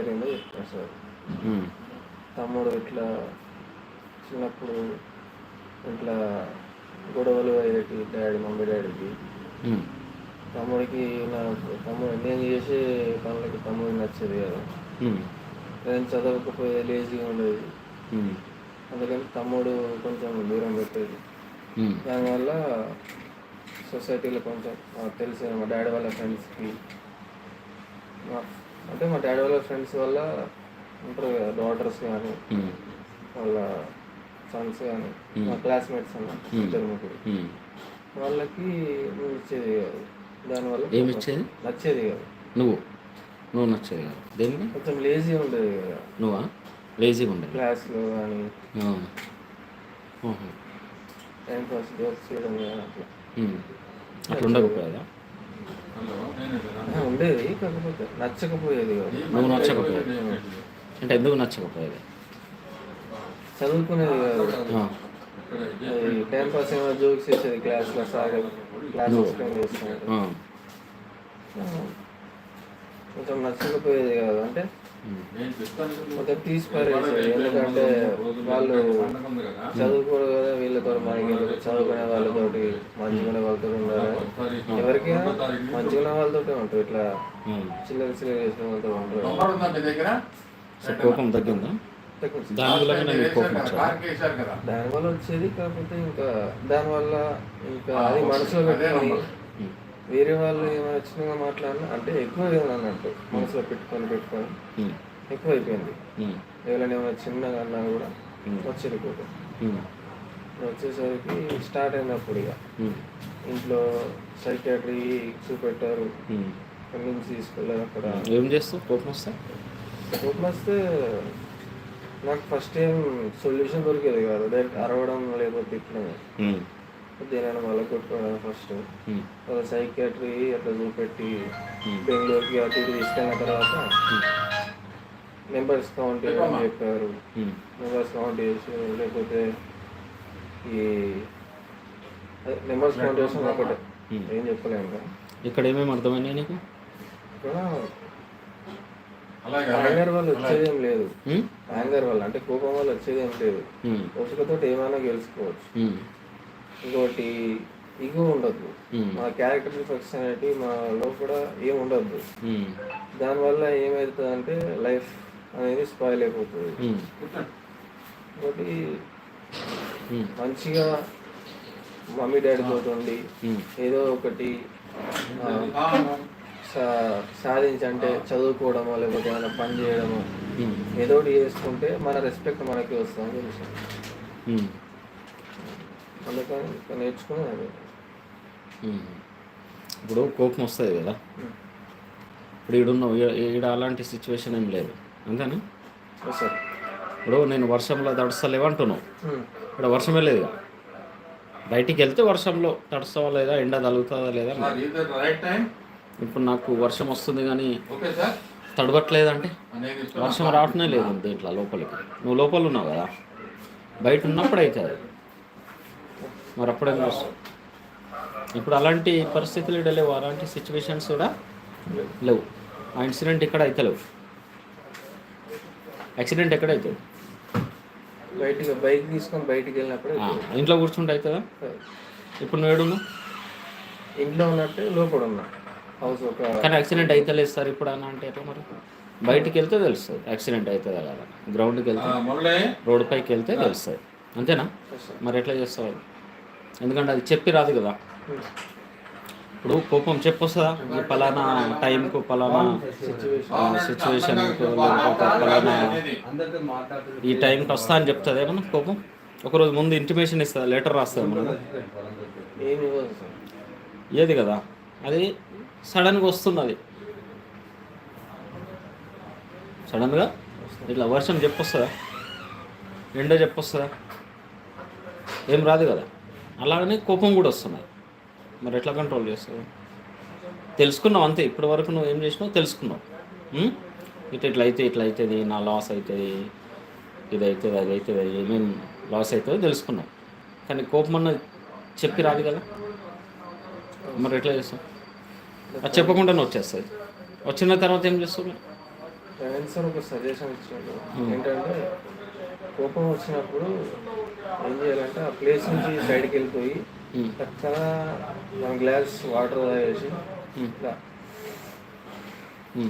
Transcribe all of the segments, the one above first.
జరిగిందో సార్. తమ్ముడు ఇట్లా చిన్నప్పుడు ఇట్లా గొడవలు అయ్యేటి డాడీ మమ్మీ డాడీకి. తమ్ముడికి నా తమ్ముడు నేను చేసే పనులకి తమ్ముడికి నచ్చేది కదా. నేను చదవకపోయేది లేజీగా ఉండేది. అందుకని తమ్ముడు కొంచెం దూరం పెట్టేది. దానివల్ల సొసైటీలో కొంచెం తెలిసిన మా డాడీ వాళ్ళ ఫ్రెండ్స్కి మా అంటే మా డాడీ వాళ్ళ ఫ్రెండ్స్ వల్ల ఉంటారు కదా డాటర్స్ కానీ. వాళ్ళ సన్స్ కానీ. మా క్లాస్మేట్స్ అన్న Hmm. ఇద్దరు ముగ్గురు. వాళ్ళకి నువ్వు ఇచ్చేది కాదు దానివల్ల ఏమి ఇచ్చేది? నచ్చేది కాదు నువ్వు నువ్వు నచ్చేది కాదు దేనికి కొంచెం లేజీ ఉండేది కదా నువ్వా లేజీగా ఉండేది క్లాస్లో కానీ. టైం పాస్ చేయడం కానీ అట్లా. అట్లా ఉండకపోయేదా ఆ, ఉండేది కాకపోతే నచ్చకపోయేది కాదు. నువ్వు నచ్చకపోయేది? అంటే ఎందుకు నచ్చకపోయేది? చదువుకునేది కాదు. టైం పాస్ ఏమైనా జోక్స్ చేసేది క్లాస్లో సార్ క్లాస్ ఎక్స్ప్లెయిన్ చేస్తున్నాడు. కొంచెం నచ్చకపోయేది కాదు. అంటే. కొంచెం తీసి ఎందుకంటే వాళ్ళు చదువుకోరు కదా వీళ్ళతో మనకి చదువుకునే వాళ్ళతోటి మంచిగానే వాళ్ళతో ఉండాలి. ఎవరికైనా మంచిగానే వాళ్ళతో ఉంటారు ఇట్లా. చిల్లర చిల్లర చేసిన వాళ్ళతో ఉంటారు సో కోపం తగ్గిందా? దాని వల్ల దానివల్ల వచ్చేది కాకపోతే ఇంకా దానివల్ల ఇంకా అది మనసులో పెట్టుకొని. వేరే వాళ్ళు ఏమైనా చిన్నగా మాట్లాడినా అంటే ఎక్కువ ఏమైనా అన్నట్టు మనసులో పెట్టుకొని పెట్టుకొని. ఎక్కువ అయిపోయింది. ఎవరైనా ఏమైనా చిన్నగా అన్నా కూడా. వచ్చేది ఉమ్. వచ్చేసరికి స్టార్ట్ అయినప్పుడు ఇక. ఇంట్లో సైకాట్రీ చూపెట్టారు నుంచి తీసుకెళ్ళారు అక్కడ ఏం చేస్తావు కోపం వస్తే కోపం వస్తే నాకు ఫస్ట్ ఏం సొల్యూషన్ దొరికేది కాదు డైరెక్ట్ అరవడం లేకపోతే ఇట్లా ఉమ్. దేనైనా మళ్ళీ కొట్టుకోవడం ఫస్ట్ ఉమ్. సైకాట్రీ అట్లా చూపెట్టి ఉమ్. బెంగళూరుకి అటు ఇటు తీసుకెళ్ళిన తర్వాత ఉమ్. నెంబర్స్ కౌంట్ చేయమని చెప్పారు ఉమ్. నెంబర్స్ కౌంట్ చేసి లేకపోతే ఈ నెంబర్స్ కౌంట్ చేసిన ఒకటే Hmm. ఏం చెప్పలేము ఇంకా ఇక్కడ ఏమేమి అర్థమైనాయి నీకు ఇక్కడ యాంగర్ వల్ల వచ్చేది ఏం లేదు? యాంగర్ వల్ల అంటే కోపం వల్ల వచ్చేది ఏం లేదు. ఓపికతో ఏమైనా గెలుచుకోవచ్చు. ఇంకోటి ఇగో ఉండద్దు ఉమ్. మా క్యారెక్టర్ డిఫెక్ట్స్ అనేవి మా లోపల ఏం ఉండద్దు ఉమ్. దానివల్ల ఏమవుతుంది అంటే లైఫ్ అనేది స్పాయిల్ అయిపోతుంది. ఇంకోటి. మంచిగా మమ్మీ డాడీతో ఉండి. ఏదో ఒకటి ఆ, సా- సాధించి అంటే చదువుకోవడమో లేకపోతే ఏమైనా పని చేయడమో. ఏదో ఒకటి చేసుకుంటే మన రెస్పెక్ట్ మనకి ఉమ్. అందుకని నేర్చుకుని అది. ఉమ్. ఇప్పుడు కోపం వస్తుంది కదా. ఇప్పుడు ఈడున్నావు ఈ- ఈడ అలాంటి సిచ్యువేషన్ ఏం లేదు. అంతేనా? సార్. ఇప్పుడు నేను వర్షంలో తడుస్తలేవు అంటున్నావు. ఇక్కడ వర్షమే లేదు బయటికి వెళ్తే వర్షంలో తడుస్తావా లేదా ఎండ తగులుతుందా లేదా రైట్ టైం ఇప్పుడు నాకు వర్షం వస్తుంది కానీ ఓకే సార్. తడవట్లేదంటే? వర్షం రావటమే లేదు దీంట్లో లోపలికి. నువ్వు లోపల ఉన్నావు కదా. బయట ఉన్నప్పుడు అవుతుంది. మరి అప్పుడేం చేస్తావు ఇప్పుడు అలాంటి పరిస్థితులు ఇక్కడ లేవు. అలాంటి సిచ్యువేషన్స్ కూడా లేవు. ఆ ఇన్సిడెంట్ ఇక్కడ అయితే లేవు. యాక్సిడెంట్ ఎక్కడ అవుతుంది బయటికి బైక్ తీసుకొని బయటికి వెళ్ళినప్పుడు ఇంట్లో కూర్చుంటే అవుతుందా? ఇప్పుడు నువ్వు ఏడున్నావు? ఇంట్లో ఉన్నట్టు లోపల ఉన్నా. హౌస్ ఒక కానీ యాక్సిడెంట్ అయితే లేదు సార్ ఇప్పుడు అని అంటే ఎట్లా మరి? బయటికి వెళ్తే తెలుస్తుంది. యాక్సిడెంట్ అవుతుందా కదా గ్రౌండ్కి వెళ్తే? రోడ్ పైకి వెళ్తే తెలుస్తుంది. అంతేనా? మరి ఎట్లా చేస్తావు? ఎందుకంటే అది చెప్పి రాదు కదా. ఇప్పుడు కోపం చెప్పొస్తుందా ఈ పలానా టైంకు పలానా సిచ్యువేషన్కు లేకపోతే పలానా ఈ టైంకి వస్తా అని చెప్తుంది ఏమన్నా కోపం? ఒకరోజు ముందు ఇంటిమేషన్ ఇస్తుంది లెటర్ రాస్తుంది మనం ఏది కదా? అది సడన్గా వస్తుంది అది. సడన్గా? ఇట్లా వర్షం చెప్పొస్తుందా? ఎండ చెప్పొస్తుందా? ఏం రాదు కదా. అలాగనే కోపం కూడా వస్తున్నాయి. మరి ఎట్లా కంట్రోల్ చేస్తావు? తెలుసుకున్నావు అంతే ఇప్పటి వరకు నువ్వు ఏం చేసినావు తెలుసుకున్నావు. ఉం? ఇట్లా ఇట్లా అయితే ఇట్లా అవుతుంది నా లాస్ అవుతుంది ఇది అవుతుంది అది అవుతుంది ఏమేమి లాస్ అవుతుందో తెలుసుకున్నావు. కానీ కోపం అన్నది చెప్పి రాదు కదా. మరి ఎట్లా చేస్తావు? అది చెప్పకుండానే వచ్చేస్తుంది వచ్చిన తర్వాత ఏం చేస్తావు? సార్ ఒక సజెషన్ ఇచ్చాడు ఏంటంటే కోపం వచ్చినప్పుడు ఏం చేయాలంటే ఆ ప్లేస్ నుంచి సైడ్కి వెళ్ళిపోయి. పక్కన వన్ గ్లాస్ వాటర్ తాగేసి ఉమ్. ఇట్లా.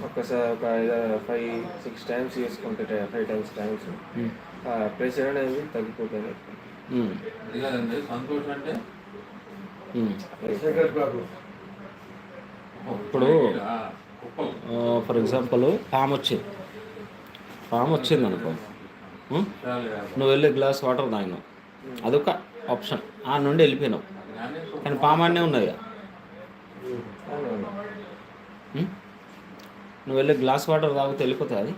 ఒక్కసారి ఒక ఐదు ఫైవ్ సిక్స్ టైమ్స్ చేసుకుంటే ఫైవ్ టైమ్స్ టైమ్స్ ప్రెషర్ అనేది తగ్గిపోతుంది. ఇప్పుడు ఫర్ ఎగ్జాంపుల్ పాము వచ్చింది పాము వచ్చింది అనుకో? నువ్వు వెళ్ళి గ్లాస్ వాటర్ తాగినావు. అదొక ఆప్షన్. ఆ నుండి వెళ్ళిపోయినావు కానీ పామాన్నే ఉన్నది కదా. నువ్వు వెళ్ళి గ్లాస్ వాటర్ తాగితే వెళ్ళిపోతుంది అది.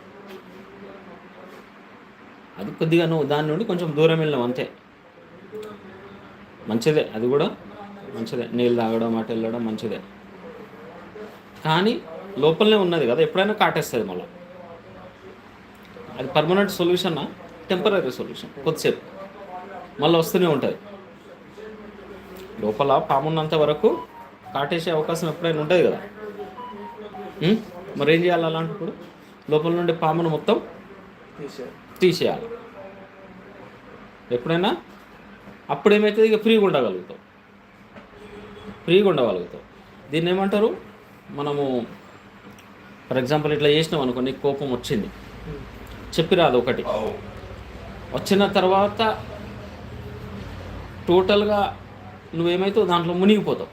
అది కొద్దిగా నువ్వు దాని నుండి కొంచెం దూరం వెళ్ళినావు అంతే. మంచిదే అది కూడా మంచిదే. నీళ్ళు తాగడం అటు వెళ్ళడం మంచిదే. కానీ లోపలనే ఉన్నది కదా ఎప్పుడైనా కాటేస్తుంది మళ్ళీ. అది పర్మనెంట్ సొల్యూషనా? టెంపరీ సొల్యూషన్ కొద్దిసేపు. మళ్ళీ వస్తూనే ఉంటుంది లోపల పామున్నంత వరకు కాటేసే అవకాశం ఎప్పుడైనా ఉంటుంది కదా? మరేం మరి ఏం చేయాలి అలాంటప్పుడు లోపల నుండి పామును మొత్తం తీసేయాలి. ఎప్పుడైనా? అప్పుడు ఏమవుతుంది ఇక ఫ్రీగా ఉండగలుగుతాం. ఫ్రీగా ఉండగలుగుతాం. దీన్ని ఏమంటారు? మనము ఫర్ ఎగ్జాంపుల్ ఇట్లా చేసినాం అనుకో నీకు కోపం వచ్చింది. చెప్పిరాదు ఒకటి వచ్చిన తర్వాత టోటల్గా నువ్వేమైతావు దాంట్లో మునిగిపోతావు.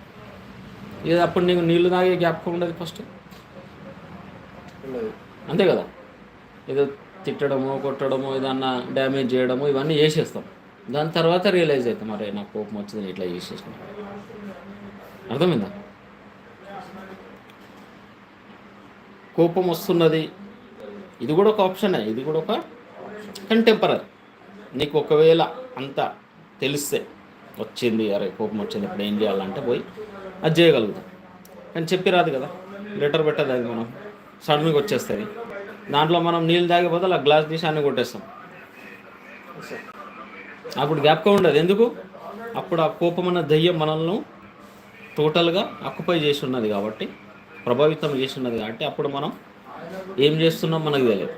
ఇది అప్పుడు నీకు నీళ్ళు తాగే జ్ఞాపకం ఉండదు ఫస్ట్ అంతే కదా? ఏదో తిట్టడము కొట్టడము ఏదన్నా డ్యామేజ్ చేయడము ఇవన్నీ చేసేస్తాం. దాని తర్వాత రియలైజ్ అవుతాం అరే నాకు కోపం వచ్చింది ఇట్లా చేసేసాం అర్థమైందా? కోపం వస్తున్నది ఇది కూడా ఒక ఆప్షనే ఇది కూడా ఒక కంటెంపరీ నీకు ఒకవేళ అంత తెలిస్తే వచ్చింది అరే కోపం వచ్చింది ఇప్పుడు ఏం చేయాలంటే పోయి అది చేయగలుగుతాం. కానీ చెప్పి రాదు కదా లెటర్ పెట్టదు మనం సడన్గా వచ్చేస్తుంది దాంట్లో మనం నీళ్ళు తాగే బదులు ఆ గ్లాస్ తీసి అన్ని కొట్టేస్తాం. అప్పుడు గ్యాప్గా ఉండదు. ఎందుకు? అప్పుడు ఆ కోపం అన్న దయ్యం మనల్ని టోటల్గా అక్యుపై చేసి ఉన్నది కాబట్టి ప్రభావితం చేసి ఉన్నది కాబట్టి అప్పుడు మనం ఏం చేస్తున్నాం మనకు తెలియదు.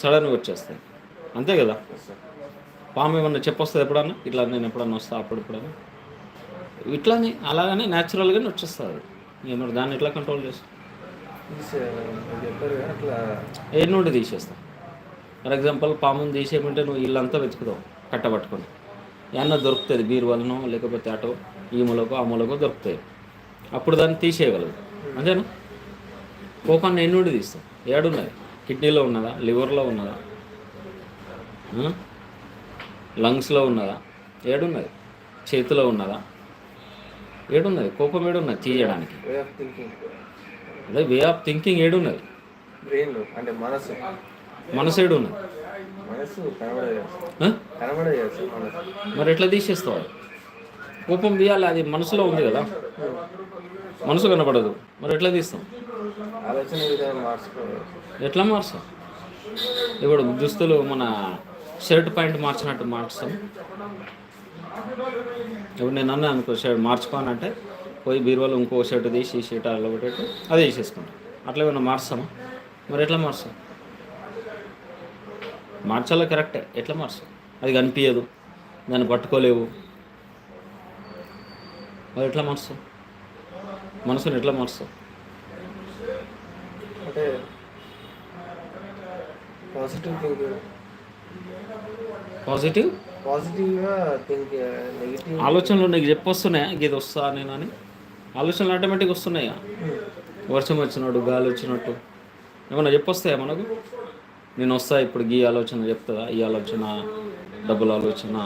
సడన్గా వచ్చేస్తాయి. అంతే కదా? పాము ఏమన్నా చెప్పొస్తుంది ఎప్పుడన్నా? ఇట్లా నేను ఎప్పుడన్నా వస్తా అప్పుడు ఎప్పుడన్నా? ఇట్లానే అలాగనే న్యాచురల్గానే వచ్చేస్తుంది. ఇక మరి దాన్ని ఎట్లా కంట్రోల్ చేస్తాం? ఏ నుండి తీసేస్తాం. ఫర్ ఎగ్జాంపుల్ పాముని తీసేయమంటే నువ్వు ఇల్లంతా వెతుకుతావు కట్టబట్టుకొని ఏమన్నా దొరుకుతుంది బీరువాలనో లేకపోతే అటో ఈ మూలకో ఆ మూలకో దొరుకుతాయి. అప్పుడు దాన్ని తీసేయగలదు అంతేనా? కోపాన్ని ఎన్ని నుండి తీస్తాం. ఏడున్నది. కిడ్నీలో ఉన్నదా? లివర్లో ఉన్నదా? లంగ్స్లో ఉన్నదా? ఏడున్నది. చేతిలో ఉన్నదా? ఏడున్నది. కోపం ఏడున్నది తీయడానికి. వే ఆఫ్ థింకింగ్ అదే వే ఆఫ్ థింకింగ్ ఏడున్నది. బ్రెయిన్లో అంటే మనసు. మనసు ఏడున్నది. మరి ఎట్లా తీసేస్తావు? కోపం తీయాలి అది మనసులో ఉంది కదా. మనసు కనపడదు మరి ఎట్లా తీస్తాం? ఎట్లా మార్చాం ఇప్పుడు దుస్తులు మన షర్ట్ ప్యాంట్ మార్చినట్టు మార్చుతాం. ఇప్పుడు నేను అన్నా అనుకో షర్ట్ మార్చుకోనంటే పోయి బీరువాలో ఇంకో షర్ట్ తీసి ఈ షర్ట్ అలా పెట్టేట్టు అదే వేసేసుకుంటాం అట్లా ఏమన్నా మార్చామా మరి ఎట్లా మార్చాం మార్చాలో కరెక్టే? ఎట్లా మార్చాం అది కనిపించదు దాన్ని పట్టుకోలేవు. మరి ఎట్లా మార్చాం మనసుని ఎట్లా మార్చాం అంటే పాజిటివ్ థింకింగ్ పాజిటివ్ పాజిటివ్గా థింక్ నెగిటివ్ ఆలోచనలు నీకు చెప్పొస్తున్నాయా? ఇది వస్తా నేను అని? ఆలోచనలు ఆటోమేటిక్ వస్తున్నాయా? వర్షం వచ్చినట్టు గాలి వచ్చినట్టు. ఏమన్నా చెప్పొస్తాయా మనకు? నేను వస్తా ఇప్పుడు ఈ ఆలోచన చెప్తుందా? ఈ ఆలోచన డబ్బుల ఆలోచన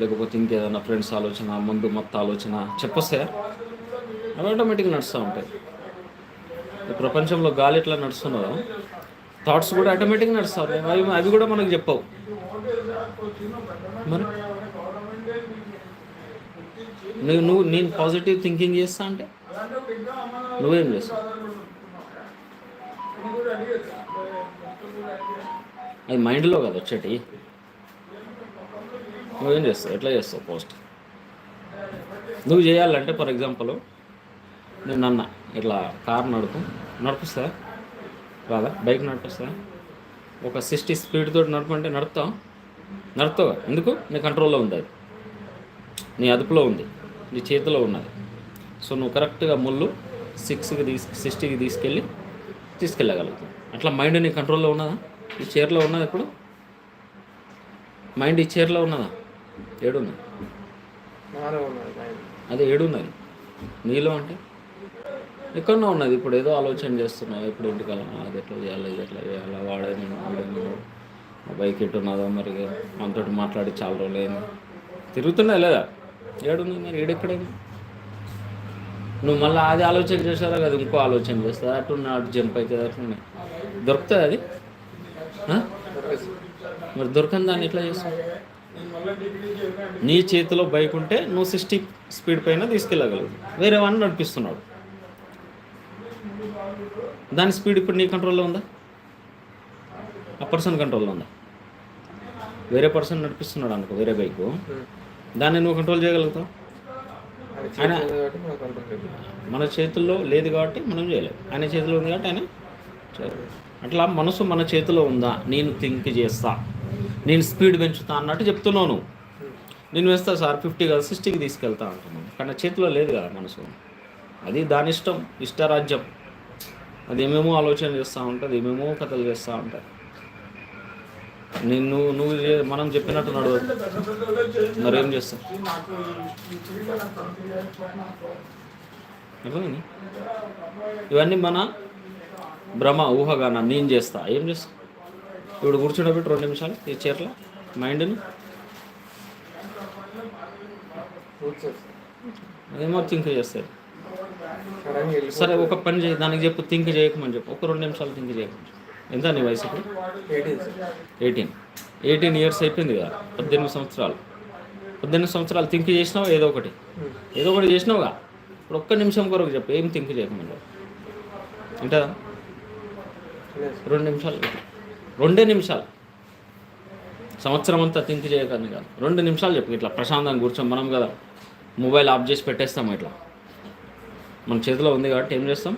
లేకపోతే ఇంకేదన్నా ఫ్రెండ్స్ ఆలోచన ముందు మొత్తం ఆలోచన చెప్పొస్తాయా? అవి ఆటోమేటిక్గా నడుస్తూ ఉంటాయి. ఈ ప్రపంచంలో గాలి ఎట్లా నడుస్తున్నదో థాట్స్ కూడా ఆటోమేటిక్గా నడుస్తాయి. అవి అవి కూడా మనకు చెప్పవు. మరి? నువ్వు నువ్వు నేను పాజిటివ్ థింకింగ్ చేస్తా అంటే? నువ్వేం చేస్తావు? అది మైండ్లో కదా వచ్చేటి. నువ్వేం చేస్తావు? ఎట్లా చేస్తావు పోస్ట్ నువ్వు చేయాలంటే ఫర్ ఎగ్జాంపుల్ నేను అన్న ఇట్లా కార్ నడుపు. నడిపిస్తా? రాదా? బైక్ నడిపిస్తా? ఒక సిక్స్టీ స్పీడ్ తోటి నడపంటే నడుపుతావు? నడుపుతావు. ఎందుకు? నీ కంట్రోల్లో ఉంది అది నీ అదుపులో ఉంది. నీ చేతిలో ఉన్నది. సో నువ్వు కరెక్ట్గా ముళ్ళు సిక్స్కి తీసు సిక్స్టీకి తీసుకెళ్ళి తీసుకెళ్ళగలుగుతావు. అట్లా మైండ్ నీ కంట్రోల్లో ఉన్నదా? ఈ చైర్లో ఉన్నది ఇప్పుడు? మైండ్ ఈ చైర్లో ఉన్నదా? ఏడున్నది. అదే ఏడున్నది. నీలో అంటే? ఎక్కడో ఉన్నది. ఇప్పుడు ఏదో ఆలోచన చేస్తున్నావు. ఎప్పుడు ఇంటికి వెళ్ళాలి అది ఎట్లా చేయాలి ఇది ఎట్లా చేయాలి వాడేమో వాడేమో బైక్ ఎటు ఉన్నదో మరి మనతో మాట్లాడి చాలా రోజులు అయింది. తిరుగుతున్నా లేదా? ఏడుంది మరి? ఏడెక్కడైంది? నువ్వు మళ్ళీ అది ఆలోచన చేస్తారా కదా ఇంకో ఆలోచన చేస్తా అటు అటు జంప్ అవుతుంది అట్లా దొరుకుతుంది అది? మరి దొరకని దాన్ని ఎట్లా చేస్తావు? నీ చేతిలో బైక్ ఉంటే నువ్వు సిక్స్టీ స్పీడ్ పైన తీసుకెళ్ళగలవు. వేరే వాడిని నడిపిస్తున్నాడు. దాని స్పీడ్ ఇప్పుడు నీ కంట్రోల్లో ఉందా? ఆ పర్సన్ కంట్రోల్లో ఉందా? వేరే పర్సన్ నడిపిస్తున్నాడు అనుకో వేరే బైక్ దాన్ని నువ్వు కంట్రోల్ చేయగలుగుతావు? ఆయన. మన చేతుల్లో లేదు కాబట్టి మనం చేయలేము. ఆయన చేతిలో ఉంది కాబట్టి ఆయన. అట్లా మనసు మన చేతిలో ఉందా? నేను థింక్ చేస్తా. నేను స్పీడ్ పెంచుతా అన్నట్టు చెప్తున్నావు నువ్వు. నేను వేస్తా సార్ ఫిఫ్టీ కాదు సిక్స్టీకి తీసుకెళ్తా అంటున్నాను. కానీ నా చేతిలో లేదు కదా మనసు. అది దాని ఇష్టం ఇష్టరాజ్యం. అది ఏమేమో ఆలోచన చేస్తూ ఉంటుంది ఏమేమో కథలు చేస్తూ ఉంటుంది. నిన్ను నువ్వు మనం చెప్పినట్టు నడవద్దు మరేం చేస్తావు అర్థమైంది? ఇవన్నీ మన భ్రమ ఊహగాన నేను చేస్తా. ఏం చేస్తా? ఇప్పుడు కూర్చోబెట్టి రెండు నిమిషాలు ఈ చీరలో. మైండ్ని అదేమో థింక్ చేస్తారు సరే ఒక పని చేయి. దానికి చెప్పు థింక్ చేయకమని చెప్పు. ఒక రెండు నిమిషాలు థింక్ చేయకమని చెప్పు. ఎంత నీ వయసు ఇప్పుడు? ఎయిటీన్ ఎయిటీన్ ఇయర్స్ అయిపోయింది కదా పద్దెనిమిది సంవత్సరాలు. పద్దెనిమిది సంవత్సరాలు థింక్ చేసినావు ఏదో ఒకటి? ఏదో ఒకటి చేసినావుగా? ఇప్పుడు ఒక్క నిమిషం కొరకు చెప్పు ఏం థింక్ చెప్పు వింటదా? రెండు నిమిషాలు రెండే నిమిషాలు. సంవత్సరం అంతా థింక్ చేయకని కాదు. రెండు నిమిషాలు చెప్పు ఇట్లా ప్రశాంతంగా కూర్చొని మనం కదా మొబైల్ ఆఫ్ చేసి పెట్టేస్తాం ఇట్లా. మన చేతిలో ఉంది కాబట్టి ఏం చేస్తాం?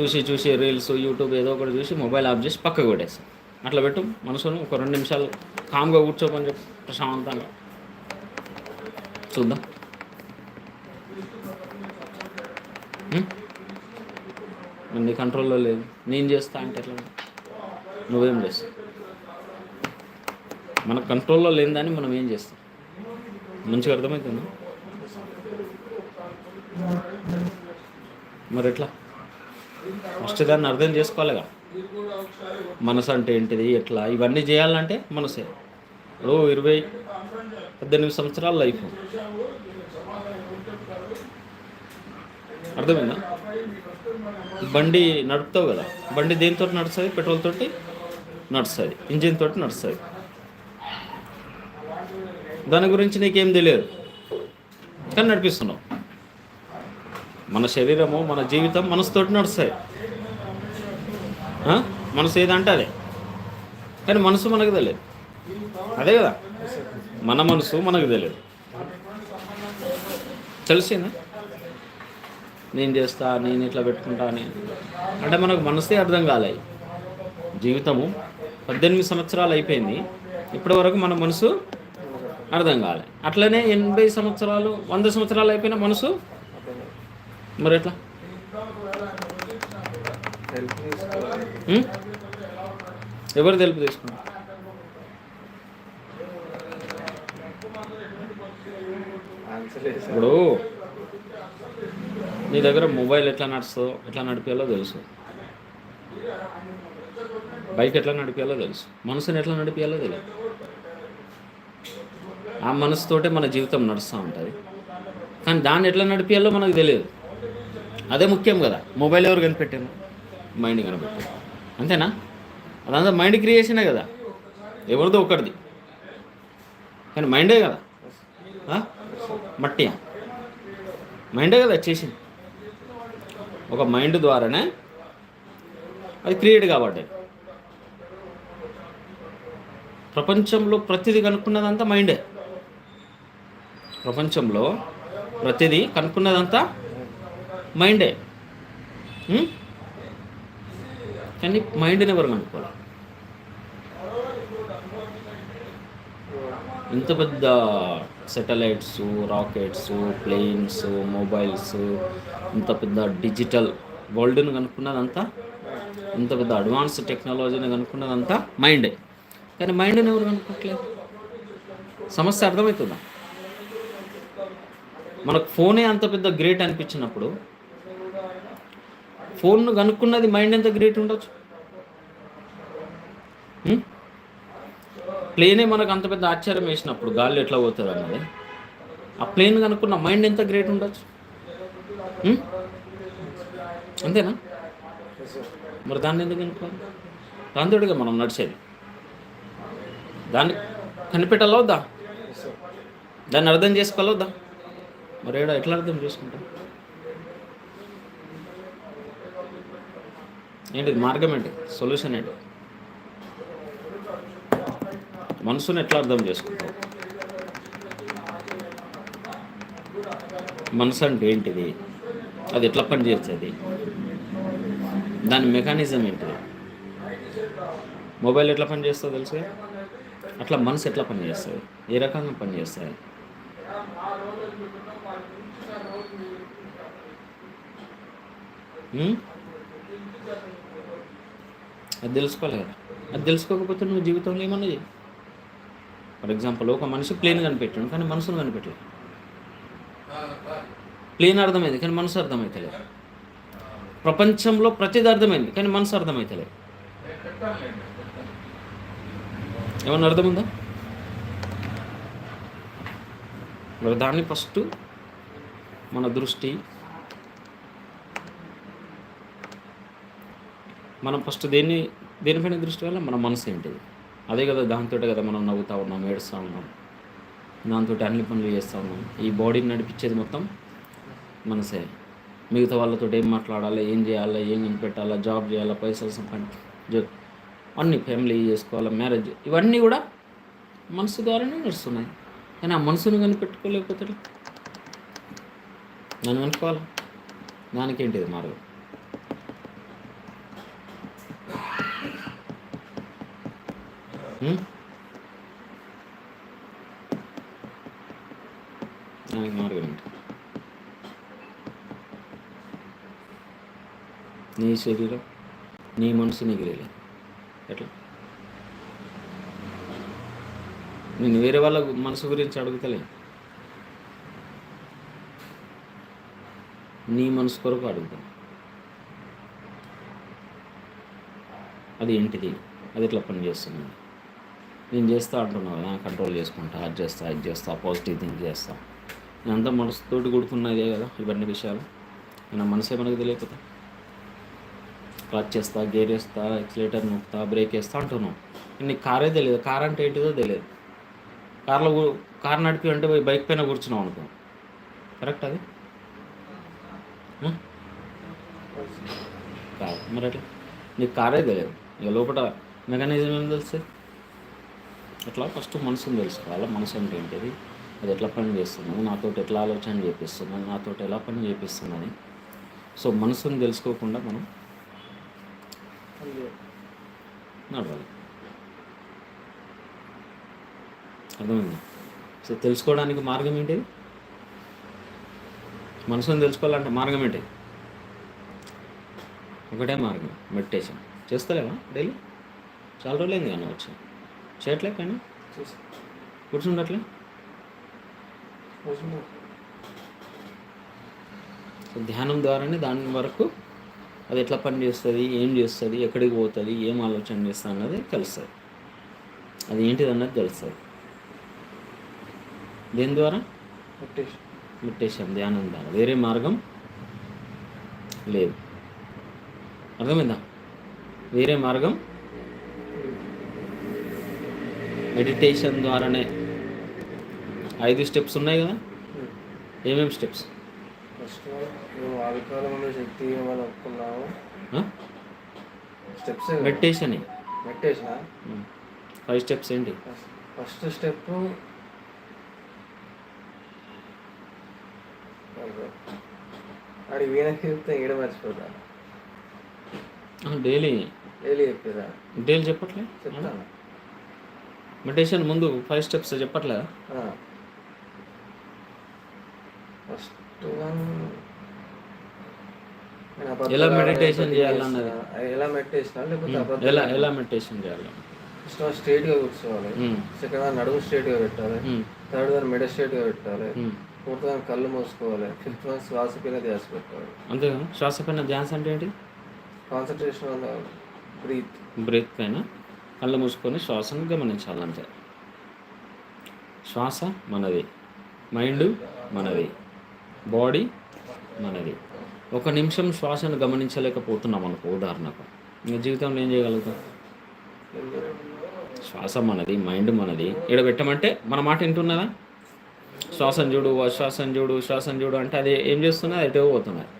చూసి చూసి రీల్స్ యూట్యూబ్ ఏదో ఒకటి చూసి మొబైల్ ఆఫ్ చేసి పక్కకు పెట్టేస్తాం అట్లా పెట్టు మనసును ఒక రెండు నిమిషాలు కామ్గా కూర్చోమని చెప్పి ప్రశాంతంగా. చూద్దాం. నీ కంట్రోల్లో లేదు. నేను చేస్తా అంటే ఎట్లా? నువ్వేం చేస్తావు? మన కంట్రోల్లో లేని దాన్ని మనం ఏం చేస్తాం? మంచిగా అర్థమవుతుందా మరి ఎట్లా? ఫస్ట్ దాన్ని అర్థం చేసుకోవాలిగా. మనసు అంటే ఏంటిది ఎట్లా? ఇవన్నీ చేయాలంటే మనసే. ఇప్పుడు ఇరవై పద్దెనిమిది సంవత్సరాల లైఫ్. అర్థమైందా? బండి నడుపుతావు కదా బండి దేనితో నడుస్తుంది? పెట్రోల్ తోటి నడుస్తుంది ఇంజిన్ తోటి నడుస్తుంది. దాని గురించి నీకేం తెలియదు. కానీ నడిపిస్తున్నావు. మన శరీరము మన జీవితం మనసుతోటి నడుస్తాయి. మనసు ఏదంటే అదే. కానీ మనసు మనకు తెలియదు. అదే కదా? మన మనసు మనకు తెలియదు. తెలిసిందా? నేను చేస్తా నేను ఇట్లా పెట్టుకుంటా అని అంటే మనకు మనసే అర్థం కాలే. జీవితము పద్దెనిమిది సంవత్సరాలు అయిపోయింది. ఇప్పటి వరకు మన మనసు అర్థం కాలే. అట్లనే ఎనభై సంవత్సరాలు వంద సంవత్సరాలు అయిపోయిన మనసు మరి ఎట్లా? ఎవరు తెలుపు తీసుకున్నారు? ఇప్పుడు నీ దగ్గర మొబైల్ ఎట్లా నడుస్తుందో ఎట్లా నడిపేయాలో తెలుసు. బైక్ ఎట్లా నడిపేయాలో తెలుసు. మనసుని ఎట్లా నడిపేయాలో తెలియదు. ఆ మనసుతోటే మన జీవితం నడుస్తూ ఉంటుంది. కానీ దాన్ని ఎట్లా నడిపేయాలో మనకు తెలియదు. అదే ముఖ్యం కదా. మొబైల్ ఎవరు కనిపెట్టాను మైండ్ కనిపెట్టాను అంతేనా? అదంతా మైండ్ క్రియేషనే కదా. ఎవరిదో ఒకటిది కానీ మైండే కదా. మట్టియా? మైండే కదా చేసింది. ఒక మైండ్ ద్వారానే అది క్రియేట్ కాబట్టి. ప్రపంచంలో ప్రతిదీ కనుక్కున్నదంతా మైండే ప్రపంచంలో ప్రతిదీ కనుక్కున్నదంతా మైండే. కానీ మైండ్ని ఎవరు కనుక్కోవాలి? ఇంత పెద్ద సెటలైట్స్ రాకెట్స్ ప్లేన్స్ మొబైల్స్ ఇంత పెద్ద డిజిటల్ వరల్డ్ని కనుక్కున్నదంతా ఇంత పెద్ద అడ్వాన్స్ టెక్నాలజీని కనుక్కున్నదంతా మైండే. కానీ మైండ్ని ఎవరు కనుక్కోవట్లేదు సమస్య అర్థమవుతుందా? మనకు ఫోనే అంత పెద్ద గ్రేట్ అనిపించినప్పుడు ఫోన్ను కనుక్కున్నది మైండ్ ఎంత గ్రేట్ ఉండొచ్చు? ప్లేనే మనకు అంత పెద్ద ఆశ్చర్యం వేసినప్పుడు గాలి ఎట్లా పోతుంది అన్నది. ఆ ప్లేన్ కనుక్కున్న మైండ్ ఎంత గ్రేట్ ఉండొచ్చు? అంతేనా? మరి దాన్ని ఎందుకు కనుక్కోవాలి? దాంతోటిగా మనం నడిచేది. దాన్ని కనిపెట్టాలవద్దా దాన్ని అర్థం చేసుకోవాలొద్దా మరి ఏడా ఎట్లా అర్థం చేసుకుంటాం? ఏంటి మార్గం ఏంటి? సొల్యూషన్ ఏంటి? మనసుని ఎట్లా అర్థం చేసుకుంటావు? మనసు అంటే ఏంటిది? అది ఎట్లా పనిచేస్తుంది? దాని మెకానిజం ఏంటిది? మొబైల్ ఎట్లా పనిచేస్తుందో తెలుసు? అట్లా మనసు ఎట్లా పనిచేస్తుంది? ఏ రకంగా పనిచేస్తుంది? Hmm? అది తెలుసుకోవాలి కదా. అది తెలుసుకోకపోతే నువ్వు జీవితంలో ఏమన్నా చేయి ఫర్ ఎగ్జాంపుల్ ఒక మనిషి ప్లేన్ కనిపెట్టాడు కానీ మనసును కనిపెట్టలేదు. ప్లేన్ అర్థమైంది కానీ మనసు అర్థమవుతలేదు ప్రపంచంలో ప్రతిది అర్థమైంది కానీ మనసు అర్థమవుతలేదు ఏమన్నా అర్థముందా? మరి దాన్ని ఫస్ట్ మన దృష్టి మనం ఫస్ట్ దేన్ని దేనిపైన దృష్టి వల్ల మన మనసు ఏంటిది? అదే కదా దాంతో కదా మనం నవ్వుతూ ఉన్నాం ఏడుస్తూ ఉన్నాం. దాంతో అన్ని పనులు చేస్తూ ఉన్నాం. ఈ బాడీని నడిపించేది మొత్తం మనసే. మిగతా వాళ్ళతో ఏం మాట్లాడాలి ఏం చేయాలి ఏం కనిపెట్టాలా జాబ్ చేయాలా పైసలు సంపాదించ అన్ని ఫ్యామిలీ చేసుకోవాలా మ్యారేజ్ ఇవన్నీ కూడా మనసు ద్వారానే నడుస్తున్నాయి. కానీ ఆ మనసును కనిపెట్టుకోలేకపోతే దాన్ని కనుక్కోవాలా? దానికేంటిది మార్గం? దానికి మార్గం నీ శరీరం నీ మనసు నీకు తెలియదు ఎట్లా నేను వేరే వాళ్ళ మనసు గురించి అడుగుతలే నీ మనసు కొరకు అడుగుతాను అది ఏంటిది అది ఎట్లా పని చేస్తుంది నేను చేస్తా అంటున్నావు కంట్రోల్ చేసుకుంటా అది చేస్తా ఇది చేస్తా పాజిటివ్ థింక్ చేస్తా. నేను అంతా మనసుతోటి కూడుకున్నదే కదా ఇవన్నీ విషయాలు. నా మనసే మనకు తెలియకపోతే? క్లచ్ చేస్తా గేర్ వేస్తా ఎక్సిలేటర్ నొక్కుతా బ్రేక్ వేస్తా అంటున్నాం. నీకు కారే తెలియదు. కార్ అంటే ఏంటిదో తెలియదు. కార్లో కార్ నడిపి అంటే పోయి బైక్ పైన కూర్చున్నాం అనుకో. కరెక్ట్ అది? కాదు. మరి అట్లా నీకు కారే తెలియదు. ఇక లోపల మెకానిజం ఏం తెలుస్తుంది? అట్లా ఫస్ట్ మనసుని తెలుసుకోవాలి. మనసు అంటే ఏంటిది? అది ఎట్లా పని చేస్తుంది? నాతో ఎట్లా ఆలోచన చేపిస్తుంది? నాతో ఎలా పని చేపిస్తుందని. సో మనసుని తెలుసుకోకుండా మనం నడవాలి. అర్థమైంది? సో తెలుసుకోవడానికి మార్గం ఏంటిది మనసుని తెలుసుకోవాలంటే మార్గం ఏంటి? ఒకటే మార్గం. మెడిటేషన్. చేస్తలేవా? డైలీ? చాలా రోజులైంది కానీ వచ్చి. చేయట్లే కానీ? కూర్చుండట్లే. సో ధ్యానం ద్వారానే దాని వరకు అది ఎట్లా పని చేస్తుంది ఏం చేస్తుంది ఎక్కడికి పోతుంది ఏం ఆలోచన చేస్తుంది అన్నది తెలుస్తుంది. అది ఏంటిది అన్నది తెలుస్తుంది. దేని ద్వారా? మెడిటేషన్ ధ్యానం ద్వారా. వేరే మార్గం లేదు. అర్థమైందా? వేరే మార్గం మెడిటేషన్ ద్వారానే ఐదు స్టెప్స్ ఉన్నాయి కదా? ఏమేమి స్టెప్స్ ఫస్ట్ మేము ఆదికాలంలో శక్తి ఏమని ఒప్పుకున్నాము steps meditation meditation five steps ఏంటి? ఫస్ట్ స్టెప్ ఆడి వీణకి చెప్తే ఈడ మర్చిపోతాను డైలీ. డైలీ చెప్పారా? డీటెయిల్ చెప్పట్లే? చెప్తాను. మెడిటేషన్ ముందు ఫైవ్ స్టెప్స్ చెప్పట్లేదా? ఫస్ట్ వన్ ఎలా meditation చేయాలన్నది? ఎలా మెడిటేషన్ లేకపోతే ఎలా ఎలా మెడిటేషన్ చేయాలి? ఫస్ట్ స్ట్రైట్గా కూర్చోవాలి. సెకండ్ వన్ నడుము స్ట్రైట్గా పెట్టాలి. థర్డ్ వన్ మెడ స్ట్రైట్గా పెట్టాలి. ఫోర్త్ వన్ కళ్ళు మూసుకోవాలి. ఫిఫ్త్ వన్ శ్వాస పైన ధ్యాస పెట్టాలి. అంతేగా శ్వాస పైన ధ్యాస అంటే ఏంటి? Concentration on breath. బ్రేత్ పైన? కళ్ళు మూసుకొని శ్వాసను గమనించాలంతే. శ్వాస మనది మైండ్ మనది బాడీ మనది. ఒక నిమిషం శ్వాసను గమనించలేకపోతున్నాం అనుకో ఉదాహరణకు. ఇంకా జీవితంలో ఏం చేయగలుగుతాం శ్వాస మనది మైండ్ మనది. ఇక్కడ పెట్టమంటే మన మాట వింటున్నదా శ్వాసం చూడు శ్వాసం చూడు శ్వాసం చూడు అంటే అది ఏం చేస్తున్నా అది ఎటో పోతున్నది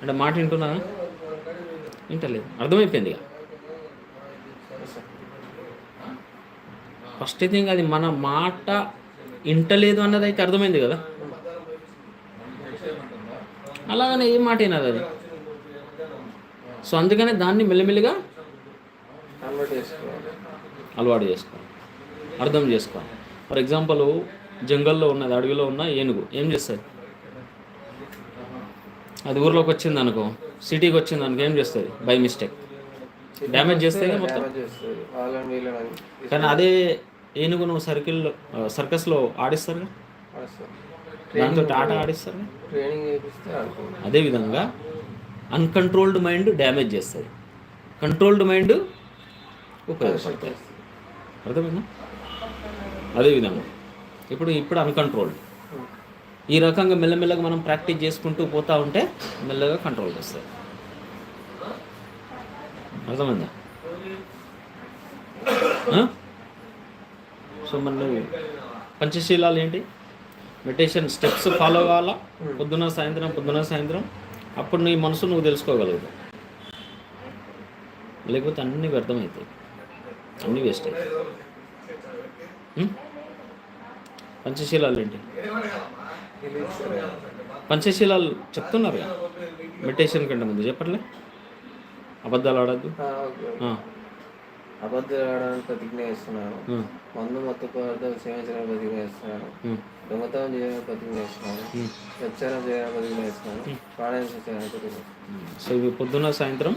అంటే మాట వింటున్నదా వింటలేదు. అర్థమైపోయింది ఇక. ఫస్ట్ థింగ్ అది మన మాట వింటలేదు అన్నది అయితే అర్థమైంది కదా. అలాగనే ఏ మాట అయినది అది. సో అందుకనే దాన్ని మెల్లిమెల్లిగా అలవాటు చేసుకోవాలి అర్థం చేసుకోవాలి. ఫర్ ఎగ్జాంపుల్ జంగల్లో ఉన్నది అడవిలో ఉన్న ఏనుగు ఏం చేస్తుంది? అది ఊర్లోకి వచ్చింది అనుకో సిటీకి వచ్చింది అనుకో ఏం చేస్తుంది? బై మిస్టేక్ డ్యామేజ్ చేస్తే మొత్తం? కానీ అదే ఏనుగు నువ్వు సర్కిల్ సర్కస్లో ఆడిస్తారు. దాంతో ఆట ఆడిస్తారు ఆడుతుంది అదేవిధంగా అన్కంట్రోల్డ్ మైండ్ డ్యామేజ్ చేస్తుంది. కంట్రోల్డ్ మైండ్ ఉపయోగపడుతుంది అర్థమైందా? అదేవిధంగా ఇప్పుడు ఇప్పుడు అన్కంట్రోల్డ్ ఈ రకంగా మెల్లమెల్లగా మనం ప్రాక్టీస్ చేసుకుంటూ పోతా ఉంటే మెల్లగా కంట్రోల్ చేస్తుంది అర్థమైందా? సో మన నువ్వు పంచశీలాలు ఏంటి? మెడిటేషన్ స్టెప్స్ ఫాలో కావాలా? పొద్దున సాయంత్రం పొద్దున సాయంత్రం? అప్పుడు నీ మనసు నువ్వు తెలుసుకోగలుగుతావు. లేకపోతే అన్నీ వ్యర్థమవుతాయి. అన్నీ వేస్ట్ అవుతాయి. పంచశీలాలు ఏంటి? పంచశీలాలు చెప్తున్నారు కదా. మెడిటేషన్ కంటే ముందు చెప్పట్లే? అబద్ధాలు ఆడద్దు? అబద్ధాలు ఆడడానికి ప్రతిజ్ఞ చేస్తున్నాను. మందు మత్తు పదార్థాలు సేవించడానికి ప్రతిజ్ఞ చేస్తున్నాను. దొంగతనం చేయడానికి ప్రతిజ్ఞ చేస్తున్నాను. వ్యభిచారం చేయడానికి ప్రతిజ్ఞ చేస్తున్నాను. ప్రాణాయామం చేయడానికి ప్రతిజ్ఞ. సో ఇవి పొద్దున సాయంత్రం?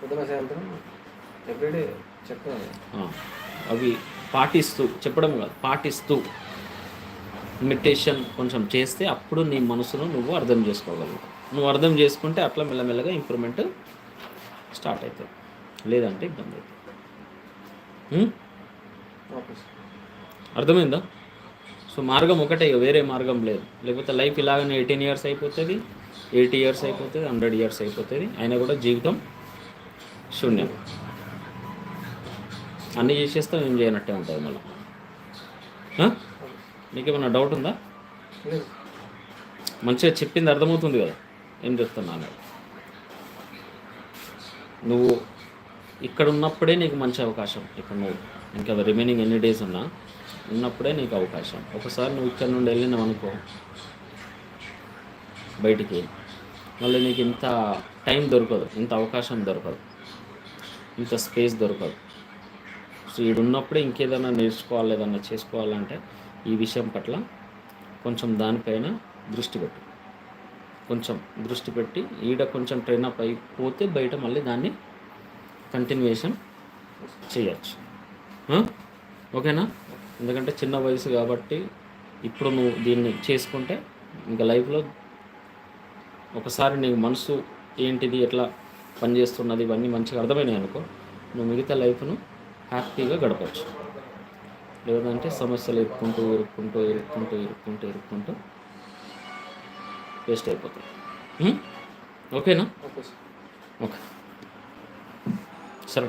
పొద్దున సాయంత్రం? ఎవ్రీడే చెప్తాను. అవి పాటిస్తూ చెప్పడం కాదు పాటిస్తూ మెడిటేషన్ కొంచెం చేస్తే అప్పుడు నీ మనసును నువ్వు అర్థం చేసుకోగలవు నువ్వు అర్థం చేసుకుంటే అట్లా మెల్లమెల్లగా ఇంప్రూవ్మెంట్ స్టార్ట్ అవుతుంది లేదంటే ఇబ్బంది అవుతుంది అర్థమైందా? సో మార్గం ఒకటే వేరే మార్గం లేదు. లేకపోతే లైఫ్ ఇలాగనే ఎయిటీన్ ఇయర్స్ అయిపోతుంది ఎయిటీ ఇయర్స్ అయిపోతుంది హండ్రెడ్ ఇయర్స్ అయిపోతుంది. అయినా కూడా జీవితం శూన్యం. అన్నీ చేసేస్తాం ఏం చేయనట్టే ఉంటుంది మళ్ళీ. నీకేమన్నా డౌట్ ఉందా? మంచిగా చెప్పింది అర్థమవుతుంది కదా. ఏం చెప్తున్నాను నువ్వు ఇక్కడ ఉన్నప్పుడే నీకు మంచి అవకాశం. ఇక్కడ నువ్వు ఇంకా రిమైనింగ్ ఎన్ని డేస్ ఉన్నా ఉన్నప్పుడే నీకు అవకాశం. ఒకసారి నువ్వు ఇక్కడ నుండి వెళ్ళినావు అనుకో బయటికి మళ్ళీ నీకు ఇంత టైం దొరకదు ఇంత అవకాశం దొరకదు ఇంత స్పేస్ దొరకదు. సో ఈడు ఉన్నప్పుడే ఇంకేదైనా నేర్చుకోవాలి ఏదన్నా చేసుకోవాలంటే ఈ విషయం పట్ల కొంచెం దానిపైన దృష్టి పెట్టు. కొంచెం దృష్టి పెట్టి ఈడ కొంచెం ట్రైన్ అప్ అయిపోతే బయట మళ్ళీ దాన్ని కంటిన్యూషన్ చేయొచ్చు. ఓకేనా? ఎందుకంటే చిన్న వయసు కాబట్టి ఇప్పుడు నువ్వు దీన్ని చేసుకుంటే ఇంకా లైఫ్లో ఒకసారి నీ మనసు ఏంటిది ఎట్లా పనిచేస్తున్నది ఇవన్నీ మంచిగా అర్థమైనాయి అనుకో నువ్వు మిగతా లైఫ్ను హ్యాపీగా గడపచ్చు. లేదంటే సమస్యలు ఇరుక్కుంటూ ఇరుక్కుంటూ ఇరుక్కుంటూ ఇరుక్కుంటూ ఇరుక్కుంటూ వేస్ట్ అయిపోతాయి ఉం? ఓకేనా? ఓకే. సరే.